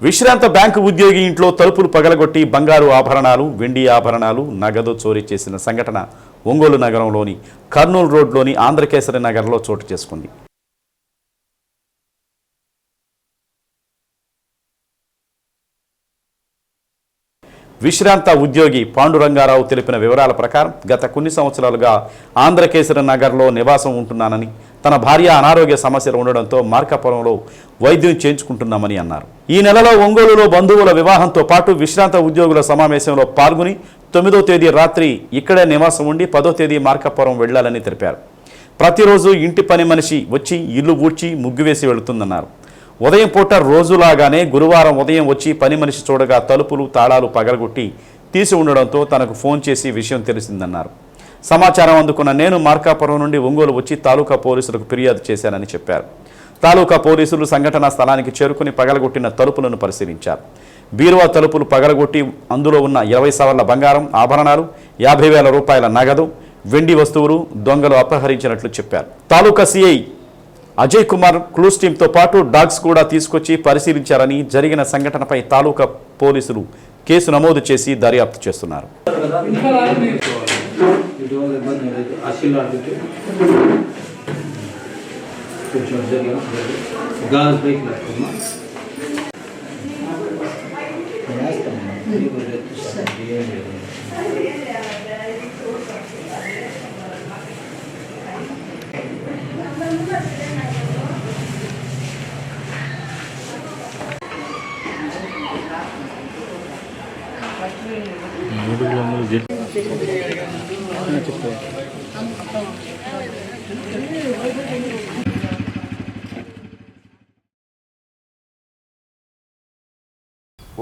విశ్రాంత బ్యాంకు ఉద్యోగి ఇంట్లో తలుపులు పగలగొట్టి బంగారు ఆభరణాలు వెండి ఆభరణాలు నగదు చోరీ చేసిన సంఘటన ఒంగోలు నగరంలోని కర్నూలు రోడ్లోని ఆంధ్రకేసరి నగర్లో చోటు చేసుకుంది. విశ్రాంత ఉద్యోగి పాండురంగారావు తెలిపిన వివరాల ప్రకారం గత కొన్ని సంవత్సరాలుగా ఆంధ్రకేసరి నగర్లో నివాసం ఉంటున్నానని తన భార్య అనారోగ్య సమస్యలు ఉండడంతో మార్కాపురంలో వైద్యం చేయించుకుంటున్నామని అన్నారు. ఈ నెలలో ఒంగోలులో బంధువుల వివాహంతో పాటు విశ్రాంత ఉద్యోగుల సమావేశంలో పాల్గొని తొమ్మిదో తేదీ రాత్రి ఇక్కడే నివాసం ఉండి పదో తేదీ మార్కాపురం వెళ్ళాలని తెలిపారు. ప్రతిరోజు ఇంటి పని మనిషి వచ్చి ఇల్లు ఊడ్చి ముగ్గు వేసి వెళుతుందన్నారు. ఉదయం పూట రోజులాగానే గురువారం ఉదయం వచ్చి పని మనిషి చూడగా తలుపులు తాళాలు పగలగొట్టి తీసి ఉండడంతో తనకు ఫోన్ చేసి విషయం తెలిసిందన్నారు. సమాచారం అందుకున్న నేను మార్కాపురం నుండి ఒంగోలు వచ్చి తాలూకా పోలీసులకు ఫిర్యాదు చేశానని చెప్పారు. తాలూకా పోలీసులు సంఘటనా స్థలానికి చేరుకుని పగలగొట్టిన తలుపులను పరిశీలించారు. బీరువా తలుపులు పగలగొట్టి అందులో ఉన్న ఇరవై సవర్ల బంగారం ఆభరణాలు యాభై వేల రూపాయల నగదు వెండి వస్తువులు దొంగలు అపహరించినట్లు చెప్పారు. తాలూకా సిఐ అజయ్ కుమార్ క్లూస్ టీంతో పాటు డాగ్స్ కూడా తీసుకొచ్చి పరిశీలించారని జరిగిన సంఘటనపై తాలూకా పోలీసులు కేసు నమోదు చేసి దర్యాప్తు చేస్తున్నారు. ఇటీవల ఇబ్బంది లేదు అసలు అడిగితే కొంచెం జరిగిన గాజ్ బైక్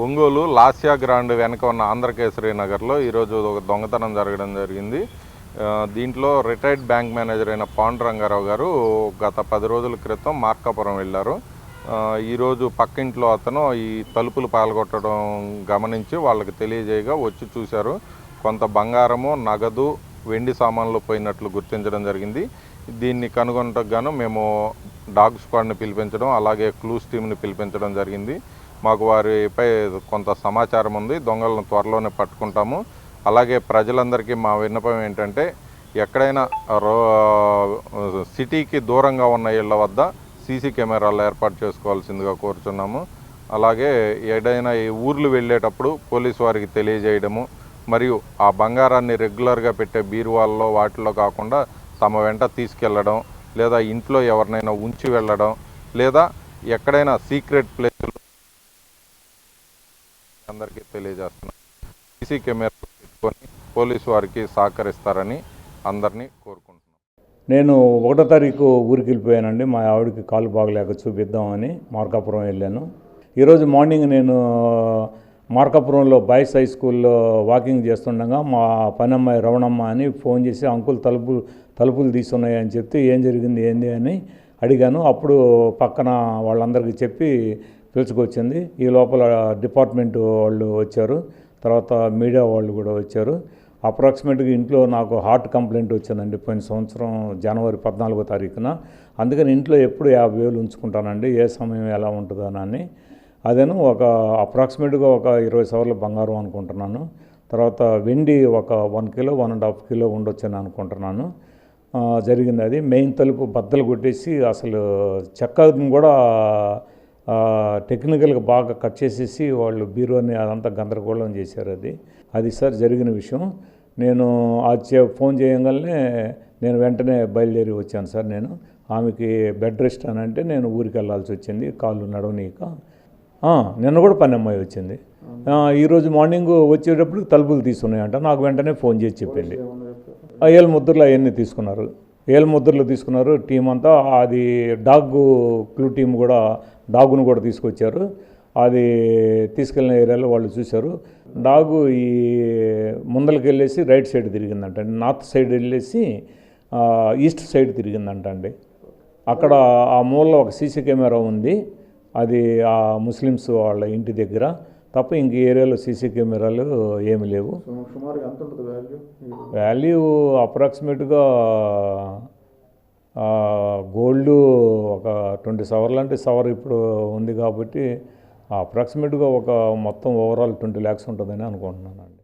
ఒంగోలు లాస్యా గ్రాండ్ వెనక ఉన్న ఆంధ్రకేసరి నగర్లో ఈరోజు ఒక దొంగతనం జరగడం జరిగింది. దీంట్లో రిటైర్డ్ బ్యాంక్ మేనేజర్ అయిన పాండురంగారావు గారు గత పది రోజుల క్రితం మార్కాపురం వెళ్ళారు. ఈరోజు పక్కింట్లో అతను ఈ తలుపులు పాల్గొట్టడం గమనించి వాళ్ళకి తెలియజేయగా వచ్చి చూశారు. కొంత బంగారము నగదు వెండి సామాన్లు పోయినట్లు గుర్తించడం జరిగింది. దీన్ని కనుగొనటకు గాను మేము డాగ్ స్క్వాడ్ని పిలిపించడం అలాగే క్లూస్ టీమ్ని పిలిపించడం జరిగింది. మాకు వారిపై కొంత సమాచారం ఉంది. దొంగలను త్వరలోనే పట్టుకుంటాము. అలాగే ప్రజలందరికీ మా విన్నపం ఏంటంటే ఎక్కడైనా రో సిటీకి దూరంగా ఉన్న ఇళ్ళ వద్ద సీసీ కెమెరాలు ఏర్పాటు చేసుకోవాల్సిందిగా కోరుచున్నాము. అలాగే ఏదైనా ఈ ఊర్లు వెళ్ళేటప్పుడు పోలీసు వారికి తెలియజేయడము మరియు ఆ బంగారాన్ని రెగ్యులర్గా పెట్టే బీరువాల్లో వాటిలో కాకుండా తమ వెంట తీసుకెళ్ళడం లేదా ఇంట్లో ఎవరినైనా ఉంచి వెళ్ళడం లేదా ఎక్కడైనా సీక్రెట్ ప్లేస్ అందరికీ తెలియజేస్తున్నాం. సీసీ కెమెరా పెట్టుకొని పోలీసు వారికి సహకరిస్తారని అందరినీ కోరుకుంటున్నాం. నేను ఒకటో తారీఖు ఊరికి వెళ్ళిపోయానండి. మా ఆవిడకి కాలు బాగలేక చూపిద్దామని మార్కాపురం వెళ్ళాను. ఈరోజు మార్నింగ్ నేను మార్కాపురంలో బాయ్స్ హై స్కూల్లో వాకింగ్ చేస్తుండగా మా పనమ్మాయి రవణమ్మ అని ఫోన్ చేసి అంకుల్ తలుపు తలుపులు తీసున్నాయి అని చెప్తే ఏం జరిగింది ఏంది? అని అడిగాను. అప్పుడు పక్కన వాళ్ళందరికీ చెప్పి పిలుచుకొచ్చింది. ఈ లోపల డిపార్ట్మెంట్ వాళ్ళు వచ్చారు. తర్వాత మీడియా వాళ్ళు కూడా వచ్చారు. అప్రాక్సిమేట్గా ఇంట్లో నాకు హార్ట్ కంప్లైంట్ వచ్చిందండి. పోయిన సంవత్సరం జనవరి పద్నాలుగో తారీఖున. అందుకని ఇంట్లో ఎప్పుడు యాభై వేలు ఉంచుకుంటానండి. ఏ సమయం ఎలా ఉంటుందోనని అదేను ఒక అప్రాక్సిమేట్గా ఒక ఇరవై సవర్ల బంగారం అనుకుంటున్నాను. తర్వాత వెండి ఒక one kilo one and half kilo ఉండొచ్చని అనుకుంటున్నాను. జరిగింది అది. మెయిన్ తలుపు బద్దలు కొట్టేసి అసలు చెక్కను కూడా టెక్నికల్గా బాగా కట్ చేసేసి వాళ్ళు బీరోని అదంతా గందరగోళం చేశారు అది. అది సార్ జరిగిన విషయం. నేను ఆ చే ఫోన్ చేయగానే నేను వెంటనే బయలుదేరి వచ్చాను సార్ నేను. ఆమెకి బెడ్ రెస్ట్ అని అంటే నేను ఊరికి వెళ్ళాల్సి వచ్చింది కాళ్ళు నడవనీక నిన్న కూడా పని అమ్మాయి వచ్చింది. ఈరోజు మార్నింగ్ వచ్చేటప్పుడు తలుపులు తీసుకున్నాయంట నాకు వెంటనే ఫోన్ చేసి చెప్పింది. ఏళ్ళ ముద్రలు అవన్నీ తీసుకున్నారు. ఏలు ముద్రలు తీసుకున్నారు టీం అంతా. అది డాగ్ క్లూ టీం కూడా డాగును కూడా తీసుకొచ్చారు. అది తీసుకెళ్ళిన ఏరియాలో వాళ్ళు చూశారు. డాగు ఈ ముందరికి వెళ్ళేసి రైట్ సైడ్ తిరిగిందంట నార్త్ సైడ్ వెళ్ళేసి ఈస్ట్ సైడ్ తిరిగిందంట అండి. అక్కడ ఆ మూలలో ఒక సీసీ కెమెరా ఉంది. అది ఆ ముస్లిమ్స్ వాళ్ళ ఇంటి దగ్గర. తప్ప ఇంక ఏరియాలో సీసీ కెమెరాలు ఏమి లేవు. వాల్యూ అప్రాక్సిమేట్గా గోల్డ్ ఒక ట్వంటీ సవర్లు అంటే సవర్ ఇప్పుడు ఉంది కాబట్టి అప్రాక్సిమేట్గా ఒక మొత్తం ఓవరాల్ ట్వంటీ ల్యాక్స్ ఉంటుందని అనుకుంటున్నాను